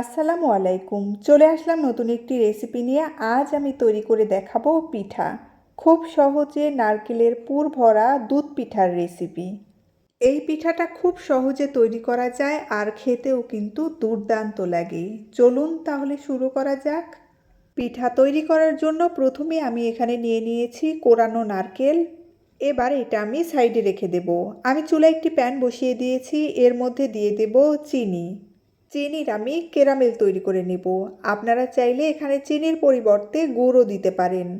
আসসালামু আলাইকুম। চলে আসলাম নতুন একটি রেসিপি নিয়ে। আজ আমি তৈরি করে দেখাবো পিঠা। খুব সহজে নারকেলের পুর ভরা দুধ পিঠার রেসিপি এই পিঠাটা খুব সহজে তৈরি করা যায় আর খেতেও কিন্তু দুর্দান্ত লাগে। চলুন তাহলে শুরু করা যাক। পিঠা তৈরি করার জন্য প্রথমে আমি এখানে নিয়ে নিয়েছি কোরানো নারকেল। এবার এটা আমি সাইডে রেখে দেব। আমি চুলায় একটি প্যান বসিয়ে দিয়েছি। এর মধ্যে দিয়ে দেব চিনি। চিনির আমি কেরামেল তৈরি করে নেব। আপনারা চাইলে এখানে চিনির পরিবর্তে গুড়ও দিতে পারেন।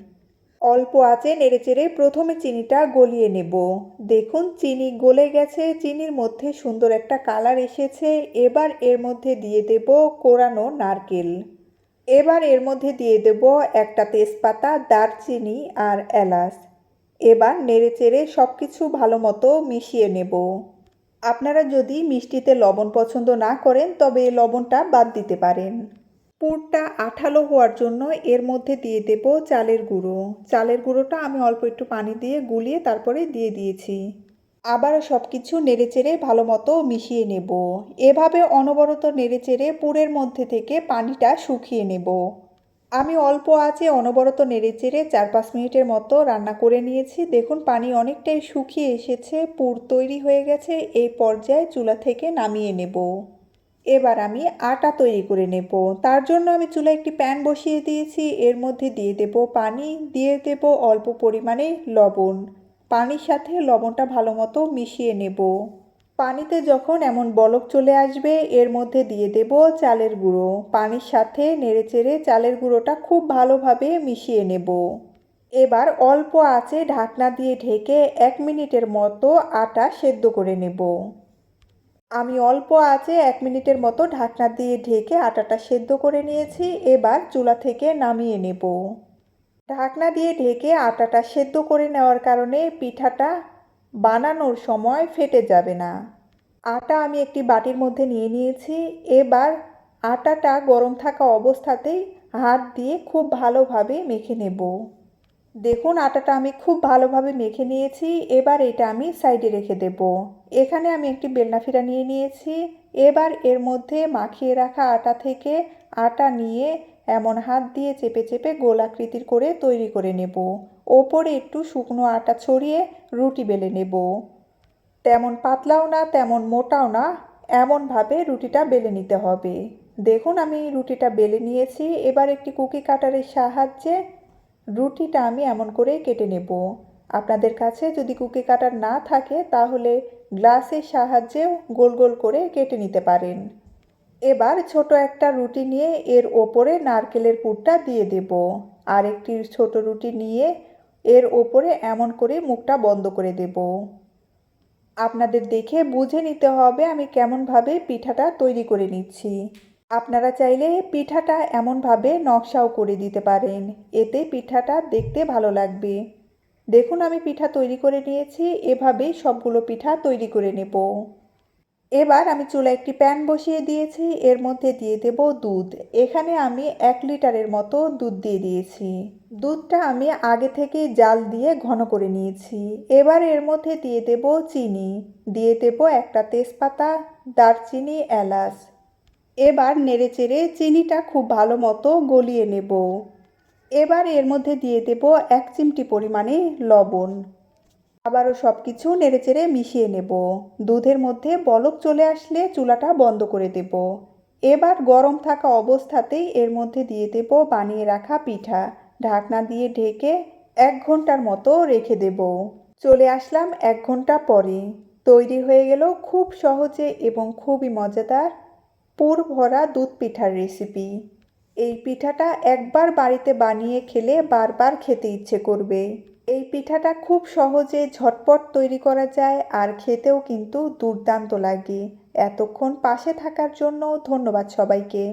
অল্প আঁচে নেড়েচেড়ে প্রথমে চিনিটা গলিয়ে নেব। দেখুন, চিনি গলে গেছে, চিনির মধ্যে সুন্দর একটা কালার এসেছে। এবার এর মধ্যে দিয়ে দেব কোরানো নারকেল। এবার এর মধ্যে দিয়ে দেব একটা তেজপাতা, দারচিনি আর এলাচ। এবার নেড়েচেড়ে সব কিছু ভালো মতো মিশিয়ে নেব। আপনারা যদি মিষ্টিতে লবণ পছন্দ না করেন, তবে লবণটা বাদ দিতে পারেন। পুরটা আঠালো হওয়ার জন্য এর মধ্যে দিয়ে দেব চালের গুঁড়ো। চালের গুঁড়োটা আমি অল্প একটু পানি দিয়ে গুলিয়ে তারপরে দিয়ে দিয়েছি। আবারও সব কিছু নেড়েচেড়ে ভালো মতো মিশিয়ে নেব। এভাবে অনবরত নেড়েচেড়ে পুরের মধ্যে থেকে পানিটা শুকিয়ে নেব। আমি অল্প আঁচে অনবরত নেড়েচেড়ে চার পাঁচ মিনিটের মতো রান্না করে নিয়েছি। দেখুন, পানি অনেকটাই শুকিয়ে এসেছে, পুর তৈরি হয়ে গেছে, এই পর্যায়ে চুলা থেকে নামিয়ে নেব। এবার আমি আটা তৈরি করে নেব। তার জন্য আমি চুলায় একটি প্যান বসিয়ে দিয়েছি। এর মধ্যে দিয়ে দেব পানি, দিয়ে দেব অল্প পরিমাণে লবণ। পানির সাথে লবণটা ভালো মতো মিশিয়ে নেব। পানিতে যখন এমন বলক চলে আসবে, এর মধ্যে দিয়ে দেব চালের গুঁড়ো। পানির সাথে নেড়েচেড়ে চালের গুঁড়োটা খুব ভালোভাবে মিশিয়ে নেব। এবার অল্প আঁচে ঢাকনা দিয়ে ঢেকে এক মিনিটের মতো আটা সেদ্ধ করে নেব। আমি অল্প আঁচে এক মিনিটের মতো ঢাকনা দিয়ে ঢেকে আটাটা সেদ্ধ করে নিয়েছি। এবার চুলা থেকে নামিয়ে নেব। ঢাকনা দিয়ে ঢেকে আটাটা সেদ্ধ করে নেওয়ার কারণে পিঠাটা বানানোর সময় ফেটে যাবে না। আটা আমি একটি বাটির মধ্যে নিয়ে নিয়েছি। এবার আটাটা গরম থাকা অবস্থাতেই হাত দিয়ে খুব ভালোভাবে মেখে নেব। দেখুন, আটাটা আমি খুব ভালোভাবে মেখে নিয়েছি। এবার এটা আমি সাইডে রেখে দেব। এখানে আমি একটি বেলনাফিরা নিয়ে নিয়েছি। এবার এর মধ্যে মাখিয়ে রাখা আটা থেকে আটা নিয়ে এমন হাত দিয়ে চেপে চেপে গোলাকৃতির করে তৈরি করে নেব। ওপরে একটু শুকনো আটা ছড়িয়ে রুটি বেলে নেব। তেমন পাতলাও না, তেমন মোটাও না, এমনভাবে রুটিটা বেলে নিতে হবে। দেখুন, আমি রুটিটা বেলে নিয়েছি। এবার একটি কুকি কাটারের সাহায্যে রুটিটা আমি এমন করে কেটে নেব। আপনাদের কাছে যদি কুকি কাটার না থাকে, তাহলে গ্লাসের সাহায্যেও গোল গোল করে কেটে নিতে পারেন। এবার ছোট একটা রুটি নিয়ে এর ওপরে নারকেলের পুরটা দিয়ে দেব। আর একটি ছোট রুটি নিয়ে এর ওপরে এমন করে মুখটা বন্ধ করে দেব। আপনাদের দেখে বুঝে নিতে হবে আমি কেমনভাবে পিঠাটা তৈরি করে নিচ্ছি। আপনারা চাইলে পিঠাটা এমনভাবে নকশাও করে দিতে পারেন। এতে পিঠাটা দেখতে ভালো লাগবে। দেখুন আমি পিঠা তৈরি করে নিয়েছি, এভাবেই সবগুলো পিঠা তৈরি করে নেব। এবার আমি চুলা একটি প্যান বসিয়ে দিয়েছি, এর মধ্যে দিয়ে দেব দুধ। এখানে আমি এক লিটারের মতো দুধ দিয়ে দিয়েছি। দুধটা আমি আগে থেকে জাল দিয়ে ঘন করে নিয়েছি। এবার এর মধ্যে দিয়ে দেব চিনি। দিয়ে দেব একটা তেজপাতা, দারচিনি, এলাচ। এবার নেড়েচেড়ে চিনিটা খুব ভালো মতো গলিয়ে নেব। এবার এর মধ্যে দিয়ে দেব এক চিমটি পরিমাণে লবণ। আবারও সব কিছু নেড়েচেড়ে মিশিয়ে নেব। দুধের মধ্যে বলক চলে আসলে চুলাটা বন্ধ করে দেব। এবার গরম থাকা অবস্থাতেই এর মধ্যে দিয়ে দেব বানিয়ে রাখা পিঠা। ঢাকনা দিয়ে ঢেকে এক ঘণ্টার মতো রেখে দেব। চলে আসলাম এক ঘণ্টা পরে। তৈরি হয়ে গেল খুব সহজে এবং খুবই মজাদার পুর ভরা দুধ পিঠার রেসিপি। এই পিঠাটা একবার বাড়িতে বানিয়ে খেলে বারবার খেতে ইচ্ছে করবে। এই পিঠাটা খুব সহজে ঝটপট তৈরি করা যায় আর খেতেও কিন্তু দুর্দান্ত লাগে। এতক্ষণ পাশে থাকার জন্য ধন্যবাদ সবাইকে।